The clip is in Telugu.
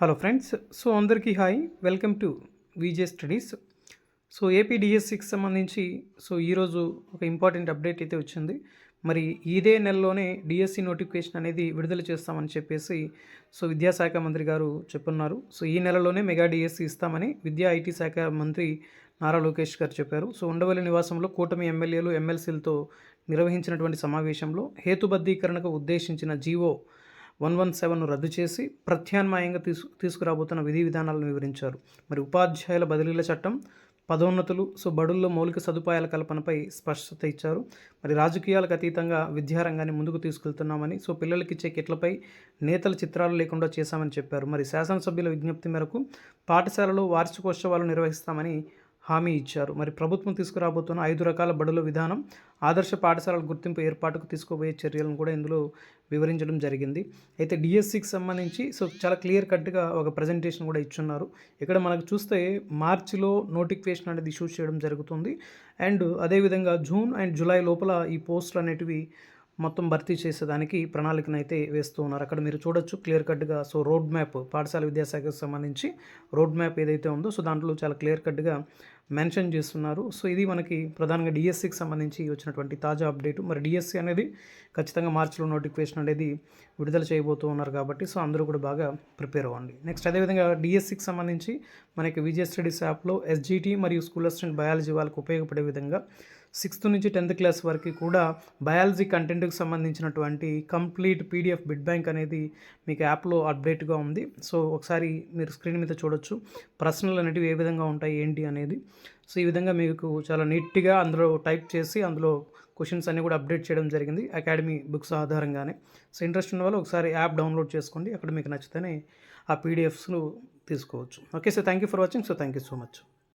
హలో ఫ్రెండ్స్ సో అందరికీ hi welcome to Vijay studies so ఏపీడిఎస్సికి సంబంధించి సో ఈరోజు ఒక ఇంపార్టెంట్ అప్డేట్ అయితే వచ్చింది. మరి ఇదే నెలలోనే డిఎస్సి నోటిఫికేషన్ అనేది విడుదల చేస్తామని చెప్పేసి సో విద్యాశాఖ మంత్రి గారు చెప్పున్నారు. సో ఈ నెలలోనే మెగా డిఎస్సి ఇస్తామని విద్యా ఐటీ శాఖ మంత్రి నారా లోకేష్ గారు చెప్పారు. సో ఉండవల్లి నివాసంలో కూటమి ఎమ్మెల్యేలు ఎమ్మెల్సీలతో నిర్వహించినటువంటి సమావేశంలో హేతుబద్ధీకరణకు ఉద్దేశించిన జీవో వన్ వన్ సెవెన్ను రద్దు చేసి ప్రత్యామ్నాయంగా తీసు తీసుకురాబోతున్న విధి విధానాలను వివరించారు. మరి ఉపాధ్యాయుల బదిలీల చట్టం పదోన్నతులు సో బడుల్లో మౌలిక సదుపాయాల కల్పనపై స్పష్టత ఇచ్చారు. మరి రాజకీయాలకు అతీతంగా విద్యారంగాన్ని ముందుకు తీసుకెళ్తున్నామని సో పిల్లలకి ఇచ్చే కిట్లపై నేతల చిత్రాలు లేకుండా చేశామని చెప్పారు. మరి శాసనసభ్యుల విజ్ఞప్తి మేరకు పాఠశాలలో వార్షికోత్సవాలు నిర్వహిస్తామని హామీ ఇచ్చారు. మరి ప్రభుత్వం తీసుకురాబోతున్న ఐదు రకాల బడుల విధానం ఆదర్శ పాఠశాలల గుర్తింపు ఏర్పాటుకు తీసుకోబోయే చర్యలను కూడా ఇందులో వివరించడం జరిగింది. అయితే డిఎస్సికి సంబంధించి సో చాలా క్లియర్ కట్గా ఒక ప్రజెంటేషన్ కూడా ఇచ్చున్నారు. ఇక్కడ మనకు చూస్తే మార్చిలో నోటిఫికేషన్ అనేది ఇష్యూ చేయడం జరుగుతుంది. అండ్ అదేవిధంగా జూన్ అండ్ జూలై లోపల ఈ పోస్టులు అనేటివి మొత్తం భర్తీ చేసేదానికి ప్రణాళికను అయితే వేస్తూ ఉన్నారు. అక్కడ మీరు చూడొచ్చు క్లియర్ కట్గా. సో రోడ్ మ్యాప్ పాఠశాల విద్యాశాఖకు సంబంధించి రోడ్ మ్యాప్ ఏదైతే ఉందో సో దాంట్లో చాలా క్లియర్ కట్గా మెన్షన్ చేస్తున్నారు. సో ఇది మనకి ప్రధానంగా డిఎస్సికి సంబంధించి వచ్చినటువంటి తాజా అప్డేట్. మరి డిఎస్సి అనేది ఖచ్చితంగా మార్చిలో నోటిఫికేషన్ అనేది విడుదల చేయబోతూ ఉన్నారు కాబట్టి సో అందరూ కూడా బాగా ప్రిపేర్ అవ్వండి. నెక్స్ట్ అదేవిధంగా డిఎస్సికి సంబంధించి మనకి విజయ స్టడీస్ యాప్లో ఎస్జిటి మరియు స్కూల్ అసిస్టెంట్ బయాలజీ వాళ్ళకి ఉపయోగపడే విధంగా సిక్స్త్ నుంచి టెన్త్ క్లాస్ వరకు కూడా బయాలజీ కంటెంట్కి సంబంధించినటువంటి కంప్లీట్ పీడిఎఫ్ బిడ్ బ్యాంక్ అనేది మీకు యాప్లో అప్డేట్గా ఉంది. సో ఒకసారి మీరు స్క్రీన్ మీద చూడొచ్చు. ప్రశ్నలు అనేటివి ఏ విధంగా ఉంటాయి ఏంటి అనేది సో ఈ విధంగా మీకు చాలా నీట్గా అందులో టైప్ చేసి అందులో క్వశ్చన్స్ అన్నీ కూడా అప్డేట్ చేయడం జరిగింది అకాడమీ బుక్స్ ఆధారంగానే. సో ఇంట్రెస్ట్ ఉన్న వాళ్ళు ఒకసారి యాప్ డౌన్లోడ్ చేసుకోండి. అక్కడ మీకు నచ్చితేనే ఆ పీడిఎఫ్స్ను తీసుకోవచ్చు. Okay so thank you for watching. So thank you so much.